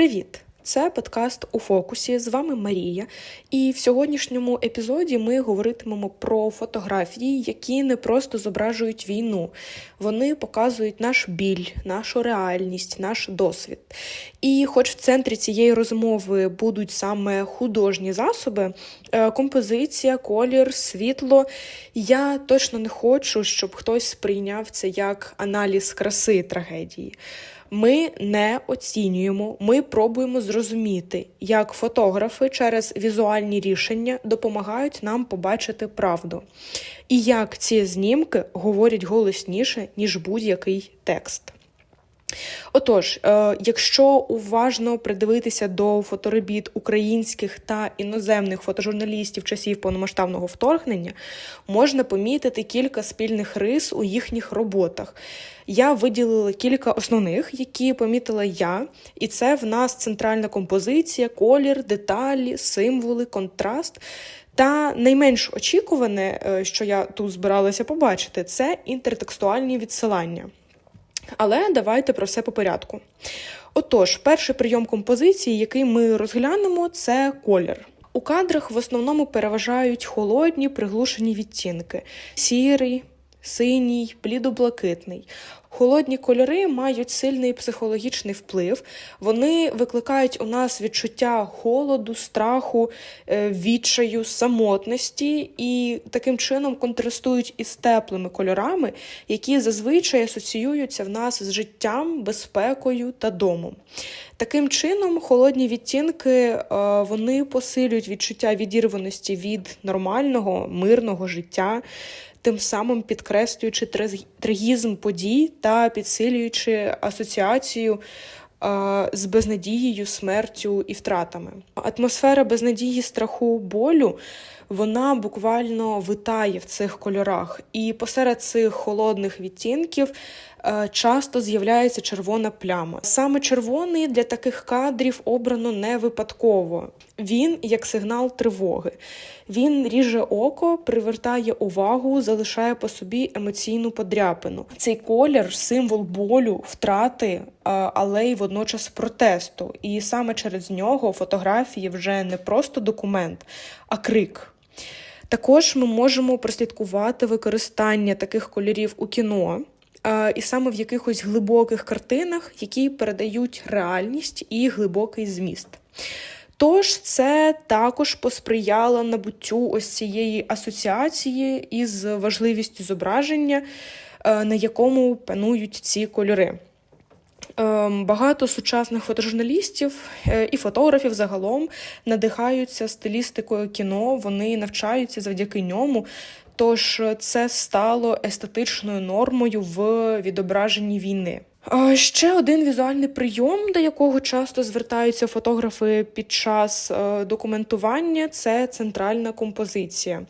Привіт! Це подкаст у фокусі. З вами Марія. І в сьогоднішньому епізоді ми говоритимемо про фотографії, які не просто зображують війну, вони показують наш біль, нашу реальність, наш досвід. І, хоч в центрі цієї розмови будуть саме художні засоби, е, композиція, колір, світло, я точно не хочу, щоб хтось сприйняв це як аналіз краси трагедії. Ми не оцінюємо, ми пробуємо зрозуміти, як фотографи через візуальні рішення допомагають нам побачити правду, і як ці знімки говорять голосніше, ніж будь-який текст. Отож, е, якщо уважно придивитися до фоторобіт українських та іноземних фотожурналістів часів повномасштабного вторгнення, можна помітити кілька спільних рис у їхніх роботах. Я виділила кілька основних, які помітила я, і це в нас центральна композиція, колір, деталі, символи, контраст. Та найменш очікуване, е, що я тут збиралася побачити, це інтертекстуальні відсилання. Але давайте про все по порядку. Отож, перший прийом композиції, який ми розглянемо, це колір. У кадрах в основному переважають холодні приглушені відтінки: сірий, синій, блідоблакитний. Холодні кольори мають сильний психологічний вплив. Вони викликають у нас відчуття холоду, страху, е, відчаю, самотності і таким чином контрастують із теплими кольорами, які зазвичай асоціюються в нас з життям, безпекою та домом. Таким чином, холодні відтінки е, вони посилюють відчуття відірваності від нормального, мирного життя тим самим підкреслюючи трагізм подій та підсилюючи асоціацію з безнадією, смертю і втратами. Атмосфера безнадії, страху, болю. Вона буквально витає в цих кольорах, і посеред цих холодних відтінків Е, часто з'являється червона пляма. Саме червоний для таких кадрів обрано не випадково. Він як сигнал тривоги. Він ріже око, привертає увагу, залишає по собі емоційну подряпину. Цей колір символ болю, втрати, е, але й водночас протесту. І саме через нього фотографії вже не просто документ, а крик. Також ми можемо прослідкувати використання таких кольорів у кіно і саме в якихось глибоких картинах, які передають реальність і глибокий зміст. Тож це також посприяло набуттю ось цієї асоціації із важливістю зображення, е, на якому панують ці кольори. Ем, багато сучасних фотожурналістів е, і фотографів загалом надихаються стилістикою кіно, вони навчаються завдяки ньому. Тож це стало естетичною нормою в відображенні війни. Ще один візуальний прийом, до якого часто звертаються фотографи під час е, документування, це центральна композиція.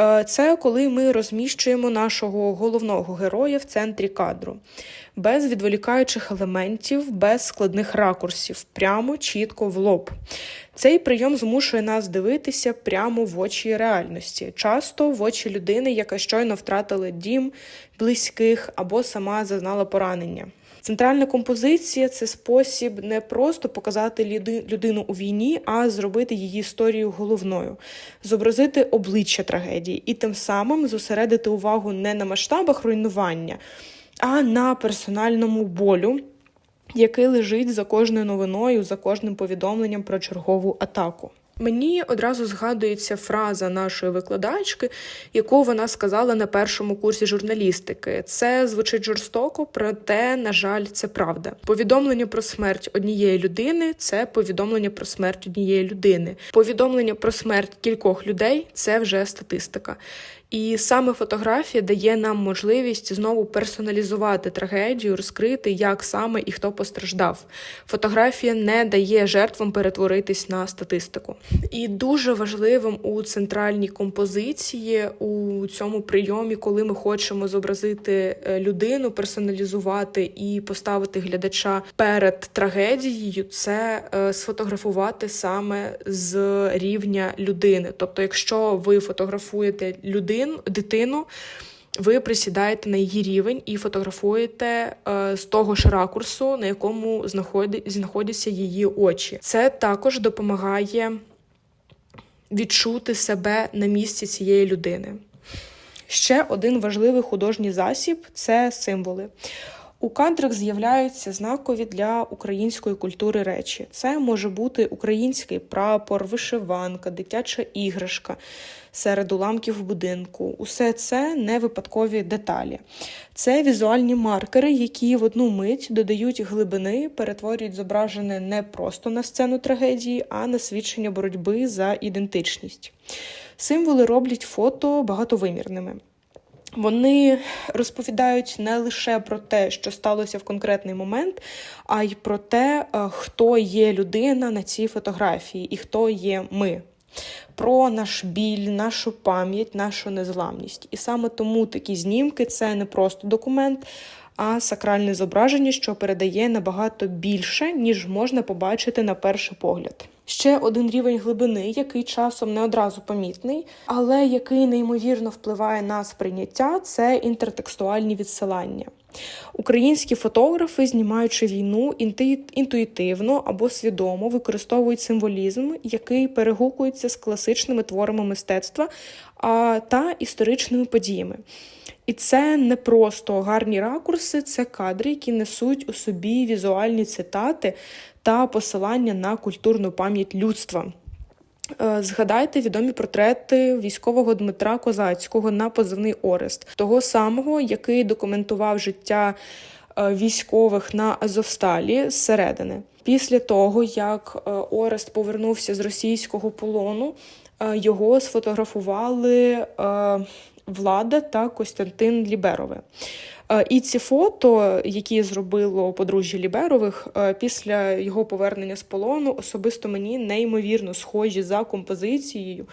Е, це коли ми розміщуємо нашого головного героя в центрі кадру, без відволікаючих елементів, без складних ракурсів, прямо чітко в лоб. Цей прийом змушує нас дивитися прямо в очі реальності, часто в очі людини, яка щойно втратила дім, близьких або сама зазнала поранення. Центральна композиція це спосіб не просто показати людину у війні, а зробити її історію головною, зобразити обличчя трагедії і тим самим зосередити увагу не на масштабах руйнування, а на персональному болю. Який лежить за кожною новиною, за кожним повідомленням про чергову атаку. Мені одразу згадується фраза нашої викладачки, яку вона сказала на першому курсі журналістики. Це звучить жорстоко, проте, на жаль, це правда. Повідомлення про смерть однієї людини це повідомлення про смерть однієї людини. Повідомлення про смерть кількох людей це вже статистика. І саме фотографія дає нам можливість знову персоналізувати трагедію, розкрити, як саме і хто постраждав. Фотографія не дає жертвам перетворитись на статистику. І дуже важливим у центральній композиції у цьому прийомі, коли ми хочемо зобразити е, людину, персоналізувати і поставити глядача перед трагедією, це е, сфотографувати саме з рівня людини. Тобто, якщо ви фотографуєте людину, дитину. ви присідаєте на її рівень і фотографуєте е, з того ж ракурсу, на якому знаходяться її очі. Це також допомагає відчути себе на місці цієї людини. Ще один важливий художній засіб це символи. У кадрах з'являються знакові для української культури речі. Це може бути український прапор, вишиванка, дитяча іграшка серед уламків будинку. Усе це не випадкові деталі. Це візуальні маркери, які в одну мить додають глибини, перетворюють зображене не просто на сцену трагедії, а на свідчення боротьби за ідентичність. Символи роблять фото багатовимірними. Вони розповідають не лише про те, що сталося в конкретний момент, а й про те, е, хто є людина на цій фотографії і хто є ми. Про наш біль, нашу пам'ять, нашу незламність. І саме тому такі знімки це не просто документ, а сакральне зображення, що передає набагато більше, ніж можна побачити на перший погляд. Ще один рівень глибини, який часом не одразу помітний, але який неймовірно впливає на сприйняття, це інтертекстуальні відсилання. Українські фотографи, знімаючи війну, інтуїтивно або свідомо використовують символізм, який перегукується з класичними творами мистецтва та історичними подіями. І це не просто гарні ракурси, це кадри, які несуть у собі візуальні цитати та посилання на культурну пам'ять людства. Е, згадайте відомі портрети військового Дмитра Козацького на позивний Орест, того самого, який документував життя е, військових на Азовсталі зсередини. Після того, як е, Орест повернувся з російського полону, його сфотографували Влада та Костянтин Ліберове. І ці фото, які зробило подружжя Ліберових е, після його повернення з полону, особисто мені неймовірно схожі за композицією,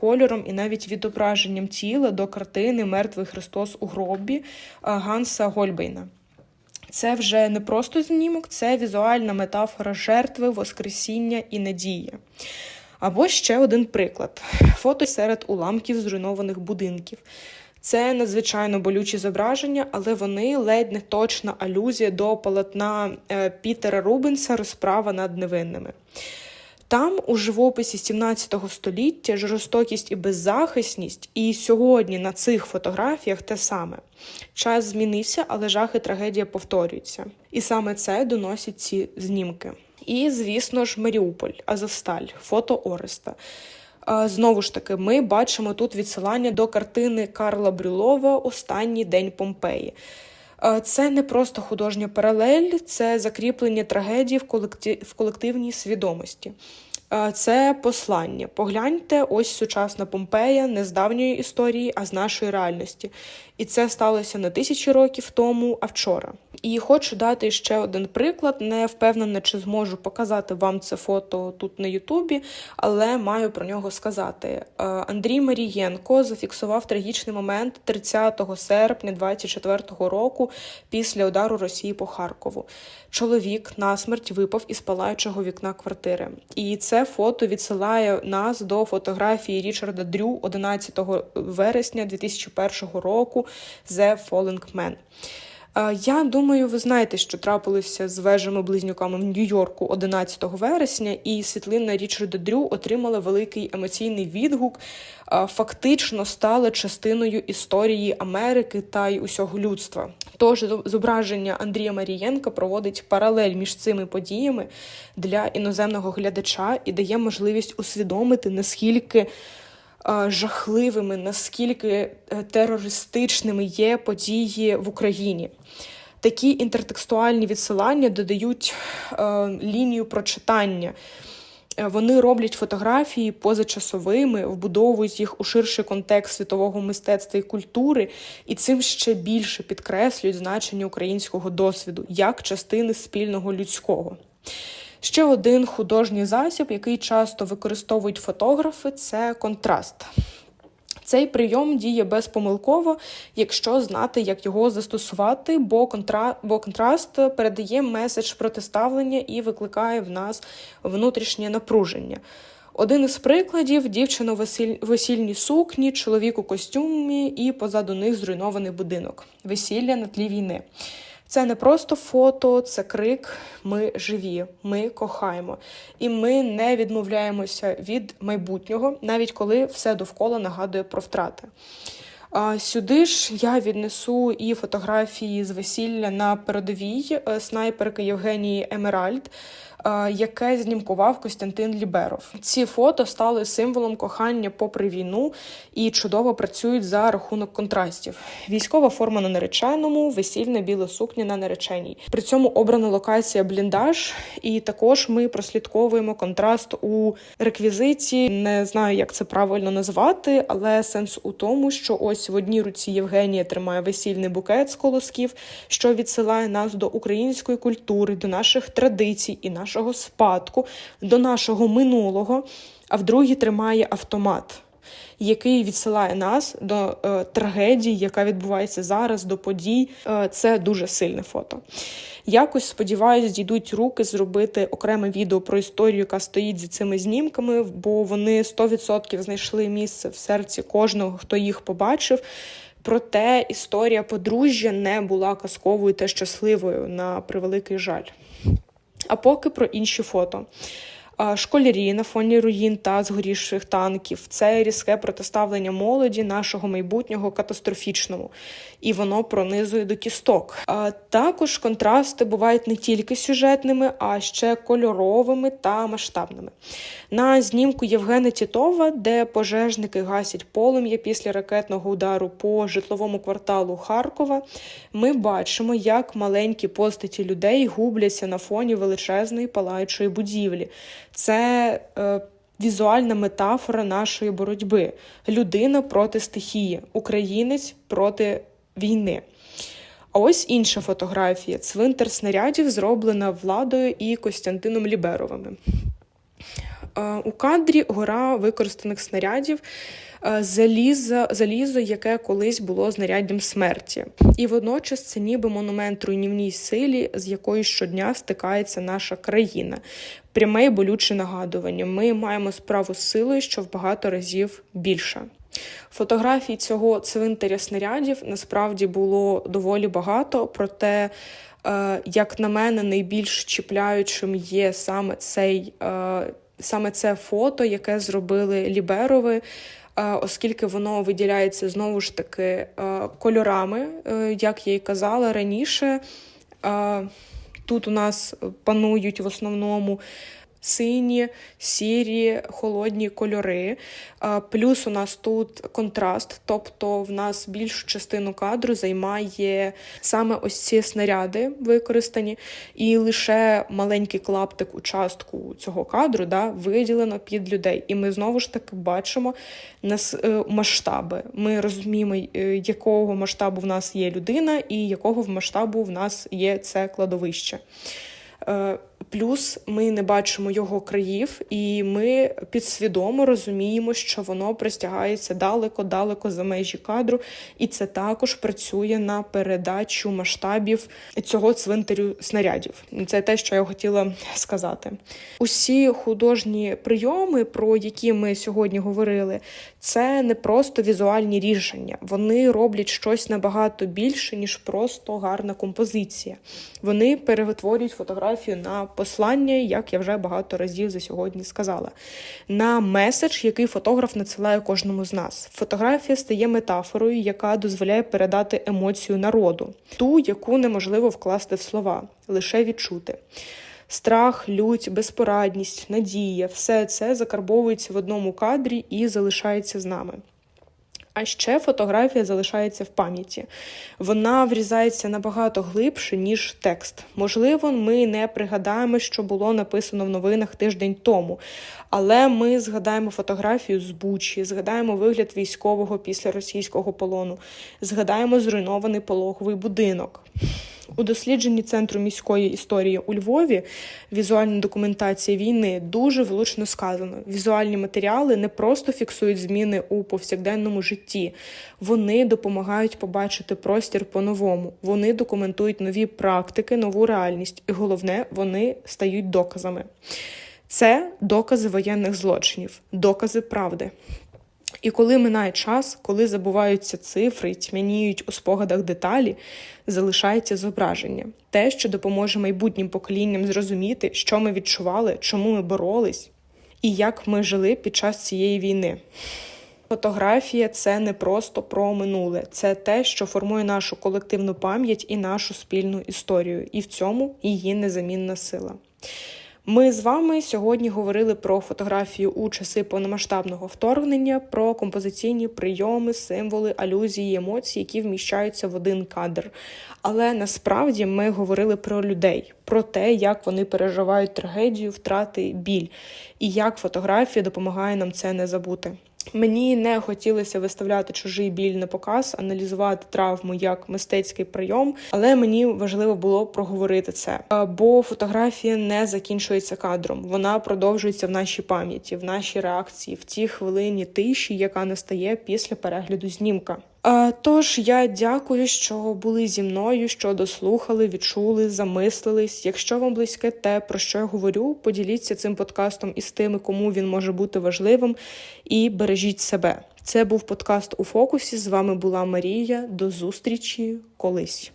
кольором і навіть відображенням тіла до картини Мертвий Христос у гробі е, Ганса Гольбейна. Це вже не просто знімок, це візуальна метафора жертви, воскресіння і надії. Або ще один приклад: фото серед уламків зруйнованих будинків. Це надзвичайно болючі зображення, але вони ледь не точна алюзія до полотна е, Пітера Рубенса Розправа над невинними. Там, у живописі 17 століття, жорстокість і беззахисність, і сьогодні на цих фотографіях те саме. Час змінився, але жах і трагедія повторюються. І саме це доносять ці знімки. І, звісно ж, Маріуполь, Азовсталь, фото Ореста. Знову ж таки, ми бачимо тут відсилання до картини Карла Брюлова Останній день Помпеї. Це не просто художня паралель, це закріплення трагедії в колективній свідомості. Це послання. Погляньте, ось сучасна Помпея не з давньої історії, а з нашої реальності. І це сталося не тисячі років тому, а вчора. І хочу дати ще один приклад. Не впевнена, чи зможу показати вам це фото тут на Ютубі, але маю про нього сказати. Е, Андрій Марієнко зафіксував трагічний момент 30 серпня 24-го року після удару Росії по Харкову. Чоловік на смерть випав із палаючого вікна квартири. І це фото відсилає нас до фотографії Річарда Дрю 11 вересня 2001 року. The Falling Man. Я думаю, ви знаєте, що трапилося з вежами близнюками в Нью-Йорку 11 вересня, і світлина Річарда Дрю отримала великий емоційний відгук, фактично стала частиною історії Америки та й усього людства. Тож зображення Андрія Марієнка проводить паралель між цими подіями для іноземного глядача і дає можливість усвідомити наскільки жахливими, наскільки е, терористичними є події в Україні. Такі інтертекстуальні відсилання додають е, лінію прочитання. Е, вони роблять фотографії позачасовими, вбудовують їх у ширший контекст світового мистецтва і культури, і цим ще більше підкреслюють значення українського досвіду як частини спільного людського. Ще один художній засіб, який часто використовують фотографи, це контраст. Цей прийом діє безпомилково, якщо знати, як його застосувати, бо контра... бо контраст передає меседж протиставлення і викликає в нас внутрішнє напруження. Один із прикладів дівчина у весіль... весільній сукні, чоловік у костюмі і позаду них зруйнований будинок. Весілля на тлі війни. Це не просто фото, це крик. Ми живі, ми кохаємо, і ми не відмовляємося від майбутнього, навіть коли все довкола нагадує про втрати. Сюди ж я віднесу і фотографії з весілля на передовій е, снайперки Євгенії Емеральд, яке знімкував Костянтин Ліберов. Ці фото стали символом кохання попри війну і чудово працюють за рахунок контрастів. Військова форма на нареченому, весільна біла сукня на нареченій. При цьому обрана локація бліндаж, і також ми прослідковуємо контраст у реквізиті. Не знаю, як це правильно назвати, але сенс у тому, що ось в одній руці Євгенія тримає весільний букет з колосків, що відсилає нас до української культури, до наших традицій і нашого спадку, до нашого минулого. А в другій тримає автомат. Який відсилає нас до е, трагедії, яка відбувається зараз, до подій. Е, це дуже сильне фото. Якось сподіваюсь, дійдуть руки зробити окреме відео про історію, яка стоїть за цими знімками, бо вони 100% знайшли місце в серці кожного, хто їх побачив. Проте історія подружжя не була казковою та щасливою на превеликий жаль. А поки про інші фото. Школярі на фоні руїн та згорівших танків це різке протиставлення молоді нашого майбутнього катастрофічному, і воно пронизує до кісток. Також контрасти бувають не тільки сюжетними, а ще кольоровими та масштабними. На знімку Євгена Тітова, де пожежники гасять полум'я після ракетного удару по житловому кварталу Харкова, ми бачимо, як маленькі постаті людей губляться на фоні величезної палаючої будівлі. Це е, візуальна метафора нашої боротьби: людина проти стихії, українець проти війни. А ось інша фотографія: цвинтар снарядів, зроблена владою і Костянтином Ліберовими. Е, у кадрі гора використаних снарядів. Е, залізо, залізо, яке колись було знаряддям смерті, і водночас це ніби монумент руйнівній силі, з якою щодня стикається наша країна. Пряме і болюче нагадування. Ми маємо справу з силою, що в багато разів більша. Фотографій цього цвинтаря снарядів насправді було доволі багато, проте, е, як на мене, найбільш чіпляючим є саме цей. Саме це фото, яке зробили Ліберови, оскільки воно виділяється знову ж таки кольорами, е, як я й казала раніше. Тут у нас панують в основному сині, сірі, холодні кольори. Плюс у нас тут контраст, тобто в нас більшу частину кадру займає саме ось ці снаряди використані, і лише маленький клаптик участку цього кадру да, виділено під людей. І ми знову ж таки бачимо нас е, масштаби. Ми розуміємо, е, якого масштабу в нас є людина, і якого в масштабу в нас є це кладовище. Плюс ми не бачимо його країв, і ми підсвідомо розуміємо, що воно простягається далеко-далеко за межі кадру, і це також працює на передачу масштабів цього цвинтарю снарядів. Це те, що я хотіла сказати. Усі художні прийоми, про які ми сьогодні говорили, це не просто візуальні рішення. Вони роблять щось набагато більше, ніж просто гарна композиція. Вони перетворюють фотографію на послання, як я вже багато разів за сьогодні сказала, на меседж, який фотограф надсилає кожному з нас. Фотографія стає метафорою, яка дозволяє передати емоцію народу, ту, яку неможливо вкласти в слова, лише відчути. Страх, лють, безпорадність, надія все це закарбовується в одному кадрі і залишається з нами. А ще фотографія залишається в пам'яті. Вона врізається набагато глибше, ніж текст. Можливо, ми не пригадаємо, що було написано в новинах тиждень тому, але ми згадаємо фотографію з Бучі, згадаємо вигляд військового після російського полону, згадаємо зруйнований пологовий будинок. У дослідженні Центру міської історії у Львові візуальна документація війни дуже влучно сказано. Візуальні матеріали не просто фіксують зміни у повсякденному житті, вони допомагають побачити простір по-новому. Вони документують нові практики, нову реальність, і головне, вони стають доказами. Це докази воєнних злочинів, докази правди. І коли минає час, коли забуваються цифри, тьмяніють у спогадах деталі, залишається зображення, те, що допоможе майбутнім поколінням зрозуміти, що ми відчували, чому ми боролись, і як ми жили під час цієї війни. Фотографія це не просто про минуле, це те, що формує нашу колективну пам'ять і нашу спільну історію, і в цьому її незамінна сила. Ми з вами сьогодні говорили про фотографію у часи повномасштабного вторгнення, про композиційні прийоми, символи, алюзії, емоції, які вміщаються в один кадр. Але насправді ми говорили про людей, про те, як вони переживають трагедію, втрати, біль, і як фотографія допомагає нам це не забути. Мені не хотілося виставляти чужий біль на показ, аналізувати травму як мистецький прийом, але мені важливо було проговорити це. Бо фотографія не закінчується кадром, вона продовжується в нашій пам'яті, в нашій реакції, в тій хвилині тиші, яка настає після перегляду знімка. Тож я дякую, що були зі мною, що дослухали, відчули, замислились. Якщо вам близьке те, про що я говорю, поділіться цим подкастом із тими, кому він може бути важливим, і бережіть себе. Це був подкаст у фокусі. З вами була Марія. До зустрічі колись.